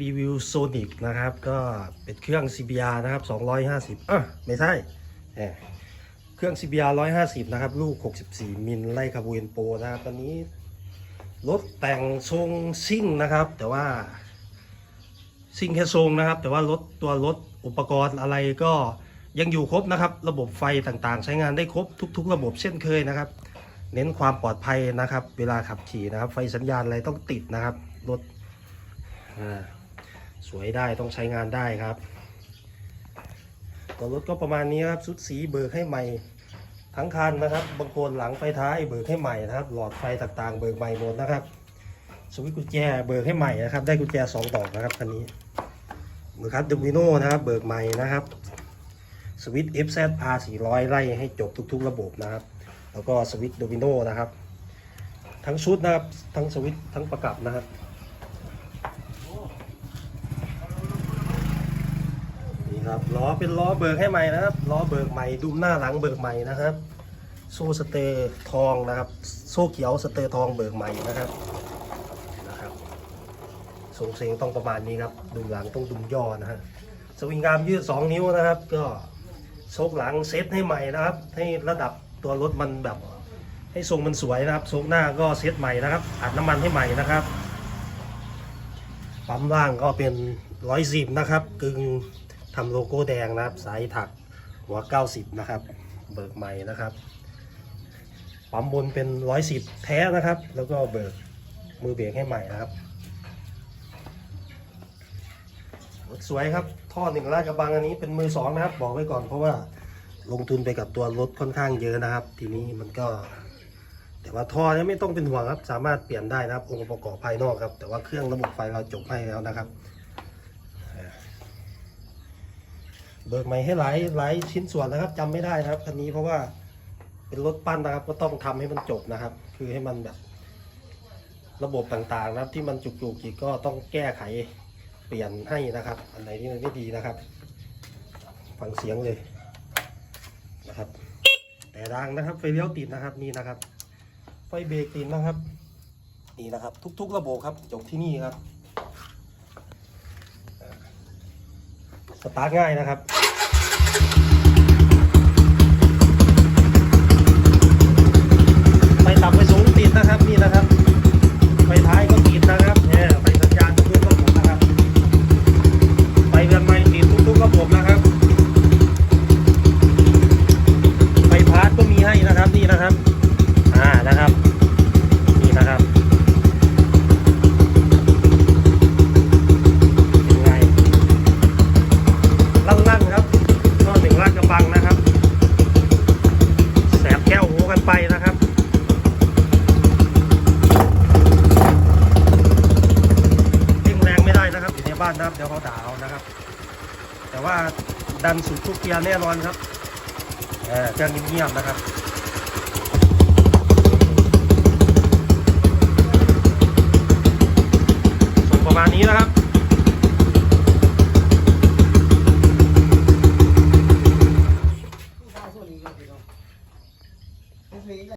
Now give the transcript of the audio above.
รีวิวโซนิกนะครับ ก็เป็นเครื่อง CBR นะครับ 250อะไม่ใช่เอ่อเครื่อง CBR 150 นะครับ ลูก 64 มิลไล่คาบูเอนโปนะครับ ตอนนี้รถแต่งทรงซิ่งนะครับ แต่ว่าซิ่งแค่ทรงนะครับ แต่ว่ารถตัวรถอุปกรณ์อะไรก็ยังอยู่ครบนะครับ ระบบไฟต่างๆ ใช้งานได้ครบทุก ๆ ระบบเช่นเคยนะครับ เน้นความปลอดภัยนะครับ เวลาขับขี่นะครับ ไฟสัญญาณอะไรต้องติดนะครับรถอ่า สวยได้ต้องใช้งานได้ครับตัวรถก็ประมาณนี้ครับชุดสีเบิกให้ใหม่ทั้งคันนะครับ บางคนหลังไฟท้ายเบิกให้ใหม่นะครับ หลอดไฟต่างๆ เบิกใหม่หมดนะครับสวิตช์กุญแจเบิกให้ใหม่นะครับ ได้กุญแจสองดอกนะครับคันนี้มือคัดดูมิโนนะครับ เบิกใหม่นะครับสวิตช์ FZ R 400 ไล่ให้จบทุก ๆ ระบบนะครับ แล้วก็สวิตช์โดมิโนนะครับ ทั้งชุดนะครับ ทั้งสวิตช์ทั้งประกับนะครับ ครับล้อเป็นล้อเบิกให้ใหม่นะครับล้อเบิกใหม่ดุมหน้าหลังเบิกใหม่นะครับ โซ่สเตอร์ทองนะครับ โซ่เขียวสเตอร์ทองเบิกใหม่นะครับนะครับทรงเซงต้องประมาณนี้ครับดุมหลังต้องดุมย่อนะฮะสวิงกามยืด 2 นิ้วนะครับ ก็โชคหลังเซตให้ใหม่นะครับ ให้ระดับตัวรถมันแบบ ให้ทรงมันสวยนะครับโชคหน้าก็เซตใหม่นะครับอัดน้ำมันให้ใหม่นะครับปั๊มล่างก็เป็นร้อยสิบนะครับกึ่ง ทำโลโก้แดงนะครับ สายถักหัว 90 นะครับ เบิกใหม่นะครับ ปั๊มบนเป็นร้อยสิบแท้นะครับ แล้วก็เบิกมือเบรกให้ใหม่นะครับสวยครับ ท่อหนึ่งลาดกระบังอันนี้เป็นมือสองนะครับ บอกไว้ก่อนเพราะว่าลงทุนไปกับตัวรถค่อนข้างเยอะนะครับ ทีนี้มันก็ แต่ว่าท่อเนี่ยไม่ต้องเป็นห่วงครับ สามารถเปลี่ยนได้นะครับองค์ประกอบภายนอกครับ แต่ว่าเครื่องระบบไฟเราจบให้แล้วนะครับอ่า เบิกใหม่ให้หลายหลายชิ้นส่วนนะครับจำไม่ได้นะครับคันนี้เพราะว่าเป็นรถปั้นนะครับ ก็ต้องทำให้มันจบนะครับ คือให้มันแบบ ระบบต่างๆนะครับ ที่มันจุกๆอีกก็ต้องแก้ไขเปลี่ยนให้นะครับ อันไหนที่มันไม่ดีนะครับ ฟังเสียงเลยนะครับ แต่ดังนะครับไฟเลี้ยวติดนะครับนี่นะครับ ไฟเบรกติดนะครับนี่นะครับ ทุก ๆ ระบบครับจบที่นี่ครับ สตาร์ทง่ายนะครับ ไฟต่ำไฟสูงติดนะครับนี่นะครับ ไฟท้ายก็ติดนะครับเนี่ยไฟสัญญาณทุกๆระบบนะครับ ไฟเรือนไม้ติดทุกๆระบบนะครับ ไฟพาร์ทก็มีให้นะครับนี่นะครับ อ่านะครับ นี่นะครับเป็นไงลั่นๆครับก็ถึงลาดกระบังนะครับ แสบแก้วหูกันไปนะครับ วิ่งแรงไม่ได้ นะครับ เดี๋ยวเขาด่าเอานะครับ แต่ว่าดันสุดทุกเกียร์แน่นอนครับเออเครื่องเงียบๆนะครับ